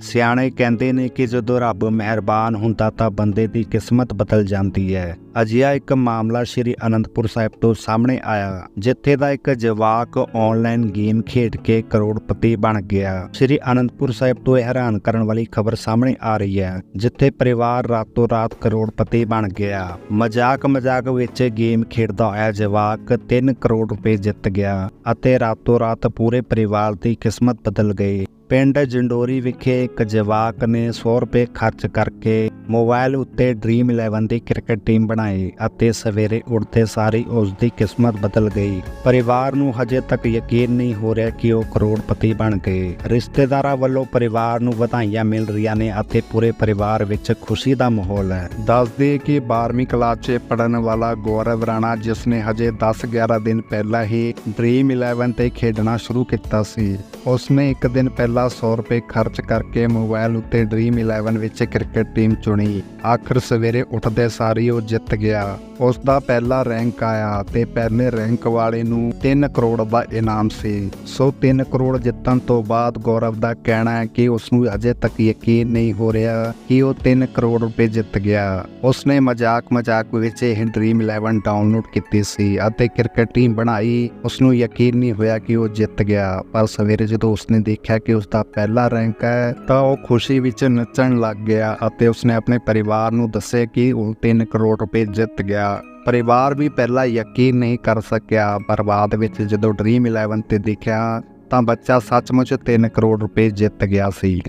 ਸਿਆਣੇ ਕਹਿੰਦੇ ਨੇ ਕਿ ਜਦੋਂ ਰੱਬ ਮਿਹਰਬਾਨ ਹੁੰਦਾ ਤਾਂ ਬੰਦੇ ਦੀ ਕਿਸਮਤ ਬਦਲ ਜਾਂਦੀ ਹੈ। ਅਜਿਹਾ ਇੱਕ ਮਾਮਲਾ ਸ਼੍ਰੀ ਅਨੰਦਪੁਰ ਸਾਹਿਬ ਤੋਂ ਸਾਹਮਣੇ ਆਇਆ, ਜਿੱਥੇ ਦਾ ਇੱਕ ਜਵਾਕ ਆਨਲਾਈਨ ਗੇਮ ਖੇਡ ਕੇ ਕਰੋੜਪਤੀ ਬਣ ਗਿਆ। ਸ਼੍ਰੀ ਅਨੰਦਪੁਰ ਸਾਹਿਬ ਤੋਂ ਇਹ ਹੈਰਾਨ ਕਰਨ ਵਾਲੀ ਖਬਰ ਸਾਹਮਣੇ ਆ ਰਹੀ ਹੈ, ਜਿੱਥੇ ਪਰਿਵਾਰ ਰਾਤੋਂ ਰਾਤ ਕਰੋੜਪਤੀ ਬਣ ਗਿਆ। ਮਜ਼ਾਕ ਮਜ਼ਾਕ ਵਿੱਚ ਗੇਮ ਖੇਡਦਾ ਹੋਇਆ ਜਵਾਕ 3 ਕਰੋੜ ਰੁਪਏ ਜਿੱਤ ਗਿਆ ਅਤੇ ਰਾਤੋਂ ਰਾਤ ਪੂਰੇ ਪਰਿਵਾਰ ਦੀ ਕਿਸਮਤ ਬਦਲ ਗਈ ਪਿੰਡ ਜੰਡੋਰੀ ਵਿਖੇ ਇੱਕ ਜਵਾਕ ਨੇ 100 ਰੁਪਏ ਖਰਚ ਕਰਕੇ ਮੋਬਾਈਲ ਉੱਤੇ ਡ੍ਰੀਮ 11 ਦੀ ਕ੍ਰਿਕਟ ਟੀਮ ਬਣਾਈ ਅਤੇ ਸਵੇਰੇ ਉੱਠਦੇ ਸਾਰੀ ਉਸ ਦੀ ਕਿਸਮਤ ਬਦਲ ਗਈ। ਪਰਿਵਾਰ ਨੂੰ ਹਜੇ ਤੱਕ ਯਕੀਨ ਨਹੀਂ ਹੋ ਰਿਹਾ ਕਿ ਉਹ ਕਰੋੜਪਤੀ ਬਣ ਗਏ। ਰਿਸ਼ਤੇਦਾਰਾਂ ਵੱਲੋਂ ਪਰਿਵਾਰ ਨੂੰ ਵਧਾਈਆਂ ਮਿਲ ਰਹੀਆਂ ਨੇ ਅਤੇ ਪੂਰੇ ਪਰਿਵਾਰ ਵਿੱਚ ਖੁਸ਼ੀ ਦਾ ਮਾਹੌਲ ਹੈ। ਦੱਸਦੇ ਕਿ 12ਵੀਂ ਕਲਾਸ 'ਚ ਪੜਨ ਵਾਲਾ ਗੌਰਵ ਰਾਣਾ, ਜਿਸ ਨੇ ਹਜੇ 10-11 ਦਿਨ ਪਹਿਲਾਂ ਹੀ ਡ੍ਰੀਮ 11 ਤੇ ਖੇਡਣਾ ਸ਼ੁਰੂ ਕੀਤਾ ਸੀ, ਉਸਨੇ ਇੱਕ ਦਿਨ ਪਹਿਲਾਂ 100 ਰੁਪਏ ਖਰਚ ਕਰਕੇ ਮੋਬਾਈਲ ਉੱਤੇ ਡ੍ਰੀਮ 11 ਵਿੱਚ ਕ੍ਰਿਕਟ ਟੀਮ ਚੁਣ। ਆਖਰ ਸਵੇਰੇ ਉੱਠਦੇ ਸਾਰੀ ਉਹ ਜਿੱਤ ਗਿਆ। ਉਸ ਦਾ ਪਹਿਲਾ ਰੈਂਕ ਆਇਆ ਤੇ ਪਹਿਲੇ ਰੈਂਕ ਵਾਲੇ ਨੂੰ 3 ਕਰੋੜ ਦਾ ਇਨਾਮ ਸੀ। ਸੋ 3 ਕਰੋੜ ਜਿੱਤਣ ਤੋਂ ਬਾਅਦ ਗੌਰਵ ਦਾ ਕਹਿਣਾ ਹੈ ਕਿ ਉਸ ਨੂੰ ਅਜੇ ਤੱਕ ਯਕੀਨ ਨਹੀਂ ਹੋ ਰਿਹਾ ਕਿ ਉਹ 3 ਕਰੋੜ ਰੁਪਏ ਜਿੱਤ ਗਿਆ। ਉਸਨੇ ਮਜ਼ਾਕ ਮਜ਼ਾਕ ਵਿੱਚ ਇਹ ਡ੍ਰੀਮ 11 ਡਾਊਨਲੋਡ ਕੀਤੀ ਸੀ ਅਤੇ ਕ੍ਰਿਕਟ ਟੀਮ ਬਣਾਈ। ਉਸ ਨੂੰ ਯਕੀਨ ਨਹੀਂ ਹੋਇਆ ਕਿ ਉਹ ਜਿੱਤ ਗਿਆ। ਪਰ ਸਵੇਰੇ ਜਦੋਂ ਉਸਨੇ ਦੇਖਿਆ ਕਿ ਉਸ ਦਾ ਪਹਿਲਾ ਰੈਂਕ ਹੈ ਤਾਂ ਉਹ ਖੁਸ਼ੀ ਵਿੱਚ ਨੱਚਣ ਲੱਗ ਗਿਆ ਅਤੇ ਉਸਨੇ ਆਪਣੇ ਪਰਿਵਾਰ ਨੂੰ ਦੱਸੇ ਕਿ ਉਹ 3 ਕਰੋੜ ਰੁਪਏ ਜਿੱਤ ਗਿਆ। ਪਰਿਵਾਰ ਵੀ ਪਹਿਲਾਂ ਯਕੀਨ ਨਹੀਂ ਕਰ ਸਕਿਆ, ਪਰ ਬਾਅਦ ਵਿੱਚ ਜਦੋਂ ਡ੍ਰੀਮ 11 ਤੇ ਦੇਖਿਆ ਤਾਂ ਬੱਚਾ ਸੱਚਮੁੱਚ 3 ਕਰੋੜ ਰੁਪਏ ਜਿੱਤ ਗਿਆ ਸੀ।